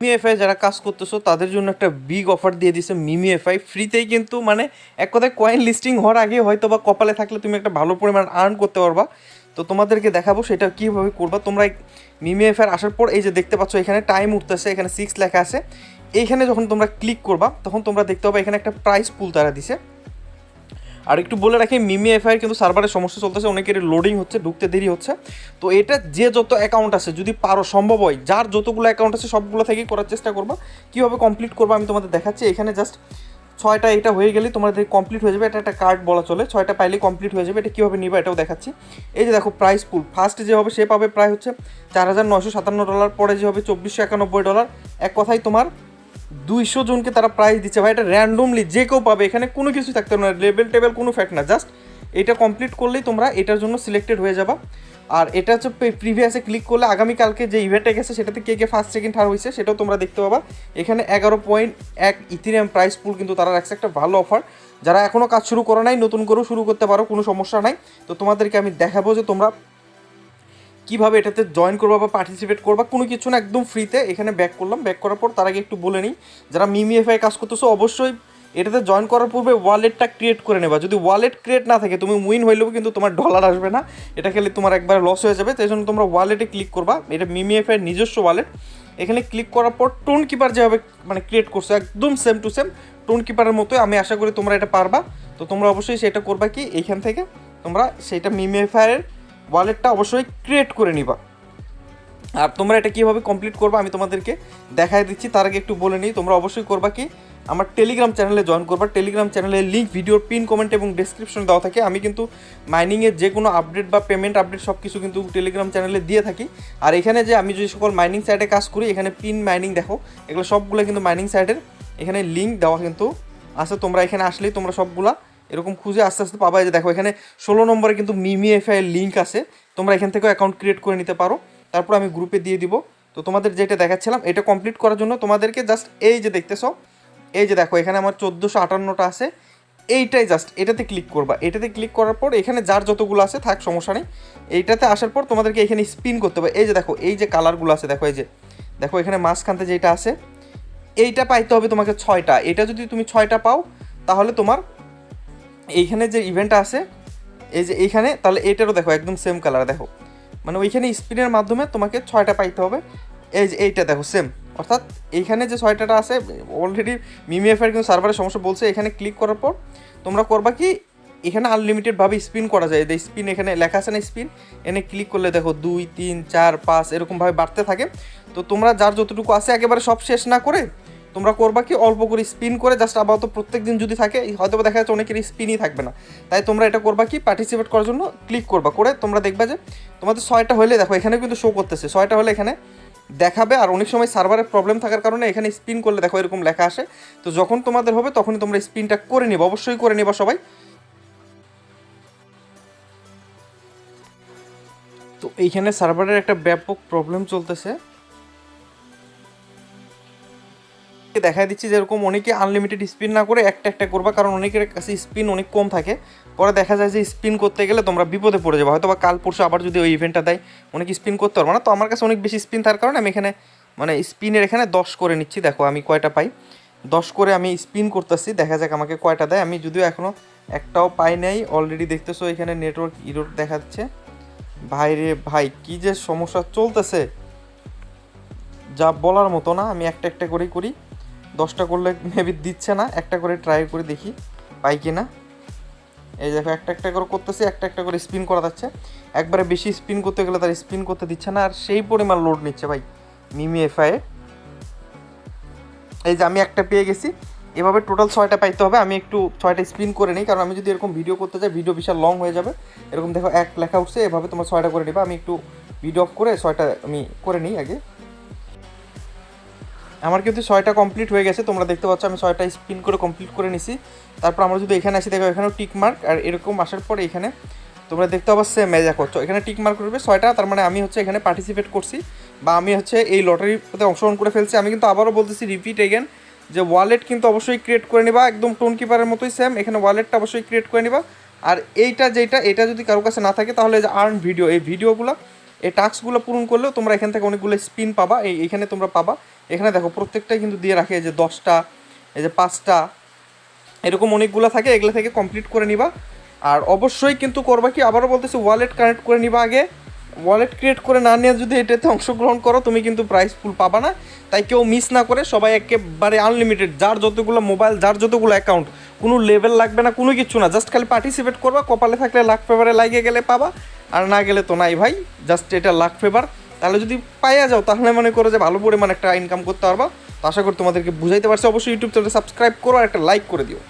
মিমি FI যারা কাজ করতেছো, তাদের জন্য একটা বিগ অফার দিয়ে দিছে মিমি এফআই ফ্রিতেই কিন্তু মানে এক কথায় কয়েন লিস্টিং হওয়ার আগে হয়তো বা কপালে থাকলে তুমি একটা ভালো পরিমাণ আর্ন করতে পারবা। তো তোমাদেরকে দেখাবো সেটা কীভাবে করবা। তোমরা মিমি এফআই আসার পর এই যে দেখতে পাচ্ছ, এখানে টাইম উঠতেছে, এখানে সিক্স লেখা আছে। এইখানে যখন তোমরা ক্লিক করবা, তখন তোমরা দেখতে পাবে এখানে একটা প্রাইস পুল তারা দিছে। আর একটু বলে রাখি, মিমি এফআইআর কিন্তু সার্ভারের সমস্যা চলতেছে অনেকের লোডিং হচ্ছে, ঢুকতে দেরি হচ্ছে। তো এটা যে যত অ্যাকাউন্ট আছে, যদি পারো, সম্ভব হয়, যার যতগুলো অ্যাকাউন্ট আছে, সবগুলো থেকেই করার চেষ্টা করবা। কীভাবে কমপ্লিট করব আমি তোমাদের দেখাচ্ছি। এখানে জাস্ট ছয়টা এটা হয়ে গেলেই তোমাদের কমপ্লিট হয়ে যাবে। এটা একটা কার্ড বলা চলে, ছয়টা পাইলেই কমপ্লিট হয়ে যাবে। এটা কীভাবে নিবা এটাও দেখাচ্ছি। এই যে দেখো প্রাইস পুল ফার্স্ট যে হবে, সে পাবে প্রায় হচ্ছে চার হাজার নশো সাতান্ন ডলার পরে যে হবে চব্বিশশো একানব্বই ডলার এক কথাই তোমার দুইশো জনকে তারা প্রাইজ দিচ্ছে। ভাই, এটা র্যান্ডমলি যে কেউ পাবে, এখানে কোনো কিছু থাকতে না। লেভেল টেবেল কোনো ফ্যাক্ট না। জাস্ট এটা কমপ্লিট করলেই তোমরা এটার জন্য সিলেক্টেড হয়ে যাবা। আর এটা হচ্ছে প্রিভিয়াসে ক্লিক করলে আগামীকালকে যে ইভেন্টে গেছে, সেটাতে কে কে ফার্স্ট সেকেন্ড থার্ড হয়েছে, সেটাও তোমরা দেখতে পাবা। এখানে এগারো পয়েন্ট এক ইথিরিয়াম প্রাইস পুল কিন্তু তারা রাখছে। একটা ভালো অফার যারা এখনও কাজ শুরু করো নাই, নতুন করেও শুরু করতে পারো, কোনো সমস্যা নাই। তো তোমাদেরকে আমি দেখাবো যে তোমরা কীভাবে এটাতে জয়েন করবা বা পার্টিসিপেট করবা, কোনো কিছু না, একদম ফ্রিতে এখানে ব্যাক করলাম। ব্যাক করার পর তার আগে একটু বলে নিই, যারা মিমি এফআই কাজ করতেছো, অবশ্যই এটাতে জয়েন করার পূর্বে ওয়ালেটটা ক্রিয়েট করে নেবা। যদি ওয়ালেট ক্রিয়েট না থাকে, তুমি উইন হয়ে হইলেও কিন্তু তোমার ডলার আসবে না। এটা খেলে তোমার একবার লস হয়ে যাবে। তাই জন্য তোমরা ওয়ালেটে ক্লিক করবা। এটা মিমি এফআই নিজস্ব ওয়ালেট এখানে ক্লিক করার পর টোন কিপার যেভাবে মানে ক্রিয়েট করছ, একদম সেম টু সেম টোন কিপারের মতোই। আমি আশা করি তোমরা এটা পারবা। তো তোমরা অবশ্যই সেটা করবা কি? এইখান থেকে তোমরা সেটা মিমি এফআইয়ের ওয়ালেটটা অবশ্যই ক্রিয়েট করে নিবা। আর তোমরা এটা কীভাবে কমপ্লিট করবা আমি তোমাদেরকে দেখাই দিচ্ছি, তার আগে একটু বলে নিই, তোমরা অবশ্যই করবা কি, আমার টেলিগ্রাম চ্যানেলে জয়েন করবা। টেলিগ্রাম চ্যানেলের লিঙ্ক ভিডিওর পিন কমেন্ট এবং ডেসক্রিপশনে দেওয়া থাকে। আমি কিন্তু মাইনিংয়ের যে কোনো আপডেট বা পেমেন্ট আপডেট সব কিছু কিন্তু টেলিগ্রাম চ্যানেলে দিয়ে থাকি। আর এখানে যে আমি যে সকল মাইনিং সাইটে কাজ করি, এখানে পিন মাইনিং দেখো, এগুলো সবগুলো কিন্তু মাইনিং সাইটের এখানে লিঙ্ক দেওয়া কিন্তু আছে। তোমরা এখানে আসলেই তোমরা সবগুলা এরকম খুঁজে আস্তে আস্তে পাবা যে দেখো, এখানে ষোলো নম্বরে কিন্তু মিমি এফআই এর লিঙ্ক আছে। তোমরা এখান থেকেও অ্যাকাউন্ট ক্রিয়েট করে নিতে পারো। তারপর আমি গ্রুপে দিয়ে দিব। তো তোমাদের যেটা দেখাচ্ছিলাম, এটা কমপ্লিট করার জন্য তোমাদেরকে জাস্ট এই যে দেখতেছো, এই যে দেখো, এখানে আমার চোদ্দোশো আটান্নটা আছে। এইটাই জাস্ট এটাতে ক্লিক করবা। এটাতে ক্লিক করার পর এখানে যার যতগুলো আছে, থাক, সমস্যা নেই। এইটাতে আসার পর তোমাদেরকে এখানে স্পিন করতে হবে। এই যে দেখো, এই যে কালারগুলো আছে, দেখো, এই যে। দেখো, এখানে মাঝখানতে যেটা আছে, এইটা পাইতে হবে তোমাকে ছয়টা। এটা যদি তুমি ছয়টা পাও, তাহলে তোমার এইখানে যে ইভেন্টটা আছে, এই যে এইখানে, তাহলে এটারও দেখো, একদম সেম কালার দেখো। মানে ওইখানে স্পিনের মাধ্যমে তোমাকে ছয়টা পাইতে হবে। এই যে এইটা দেখো সেম অর্থাৎ এইখানে যে ছয়টাটা আছে অলরেডি মিমিএফের কিন্তু সার্ভারের সমস্যা বলছে, এখানে ক্লিক করার পর তোমরা করবা কি, এখানে আনলিমিটেডভাবে স্পিন করা যায়। এই স্পিন এখানে লেখা আছে না স্পিন এনে ক্লিক করলে দেখো দুই, তিন, চার, পাঁচ এরকমভাবে বাড়তে থাকে। তো তোমরা যার যতটুকু আছে, একেবারে সব শেষ না করে তোমরা করবা কি? অল্প করে স্পিন করে জাস্ট আপাতত প্রত্যেক দিন যদি থাকে হয়তো দেখা যাচ্ছে অনেকের স্পিনই থাকবে না। তাই তোমরা এটা করবা কি? পার্টিসিপেট করার জন্য ক্লিক করবা। করে তোমরা দেখবা যে তোমাদের ছয়টা হলে দেখো এখানে কিন্তু শো করতেছে। ছয়টা হলে এখানে দেখাবে আর অনেক সময় সার্ভারের প্রবলেম থাকার কারণে এখানে স্পিন করলে দেখো এরকম লেখা আসে। তো যখন তোমাদের হবে তখনই তোমরা স্পিনটা করে নিবা। অবশ্যই করে নিবা সবাই। তো এইখানে সার্ভারের একটা ব্যাপক প্রবলেম চলতেছে। দেখাই দিচ্ছি যেরকম অনেকে আনলিমিটেড স্পিন না করে একটা একটা করবা, কারণ অনেকের কাছে স্পিন অনেক কম থাকে। পরে দেখা যায় যে স্পিন করতে গেলে তোমরা বিপদে পড়ে যাবে। হয়তো বা কাল পরশু আবার যদি ওই ইভেন্টটা দেয়, অনেক স্পিন করতে পারব না। তো আমার কাছে অনেক বেশি স্পিন থাকার কারণে আমি এখানে মানে স্পিনের এখানে দশ করে নিচ্ছি। দেখো, আমি কয়টা পাই? দশ করে আমি স্পিন করতেছি। দেখা যাক আমাকে কয়টা দেয়। আমি যদিও এখনও একটাও পাই নাই। অলরেডি দেখতেছো এখানে নেটওয়ার্ক ইরোর দেখাচ্ছে। ভাই রে ভাই, কী যে সমস্যা চলতেছে। যা বলার মতো না, আমি একটা একটা করেই করি। দশটা করলে মেবি দিচ্ছে না, একটা করে ট্রাই করে দেখি পাই কি না এই দেখো, একটা একটা করে করতেছি, একটা একটা করে স্পিন করা যাচ্ছে। একবারে বেশি স্পিন করতে গেলে তার স্পিন করতে দিচ্ছে না, আর সেই পরিমাণ লোড নিচ্ছে ভাই, মিমি এফআই এই যে আমি একটা পেয়ে গেছি, এভাবে টোটাল ছয়টা পাইতে হবে, আমি একটু ছয়টা স্পিন করে নিই, কারণ আমি যদি এরকম ভিডিও করতে চাই ভিডিও বিশাল লং হয়ে যাবে। এরকম দেখো, এক লেখা উঠছে, এভাবে তোমার ছয়টা করে নিবা, আমি একটু ভিডিও অফ করে ছয়টা আমি করে নিই আগে। আমার কিন্তু ছয়টা কমপ্লিট হয়ে গেছে, তোমরা দেখতে পাচ্ছ আমি ছয়টা স্পিন করে কমপ্লিট করে নিছি। তারপর আমরা যদি এখানে আসি, দেখো এখানেও টিক মার্ক আর এরকম আসার পরে এখানে তোমরা দেখতে পাচ্ছ সেম মেজা করছ। এখানে টিক মার্ক করবে ছয়টা, তার মানে আমি হচ্ছে এখানে পার্টিসিপেট করছি বা আমি হচ্ছে এই লটারিতে অংশগ্রহণ করে ফেলছি। আমি কিন্তু আবারও বলতেছি রিপিট এগেন যে ওয়ালেট কিন্তু অবশ্যই ক্রিয়েট করে নিবা, একদম টোন কিপারের মতোই সেম এখানে ওয়ালেটটা অবশ্যই ক্রিয়েট করে নিবা। আর এইটা যেটা, এটা যদি কারও কাছে না থাকে, তাহলে যে আর্ন ভিডিও এই ভিডিওগুলো এই টাস্কগুলো পূরণ করলেও তোমরা এখান থেকে অনেকগুলো স্পিন পাবা, এই এখানে তোমরা পাবা। এখানে দেখো প্রত্যেকটাই কিন্তু দিয়ে রাখে, এই যে দশটা, এই যে পাঁচটা, এরকম অনেকগুলো থাকে, এগুলো থেকে কমপ্লিট করে নিবা। আর অবশ্যই কিন্তু করবা কি, আবারও বলতেছি ওয়ালেট কানেক্ট করে নিবা আগে। ওয়ালেট ক্রিয়েট করে না নিয়ে যদি এটাতে অংশগ্রহণ করো, তুমি কিন্তু প্রাইস ফুল পাবা না। তাই কেউ মিস না করে, সবাই একেবারে আনলিমিটেড যার যতগুলো মোবাইল যার যতগুলো অ্যাকাউন্ট কোনো লেভেল লাগবে না, কোনো কিছু না জাস্ট খালি পার্টিসিপেট করবা, কপালে থাকলে লাখ ফেভারে লাগিয়ে গেলে পাবা, আর না গেলে তো নাই ভাই জাস্ট এটা লাখ ফেভার তাহলে যদি পাইয়া যাও, তাহলে মনে করো যে ভালো পরিমাণ একটা ইনকাম করতে পারবা। তো আশা করি তোমাদেরকে বুঝাইতে পারছি। অবশ্যই ইউটিউব চ্যানেল সাবস্ক্রাইব করো আর একটা লাইক করে দিও।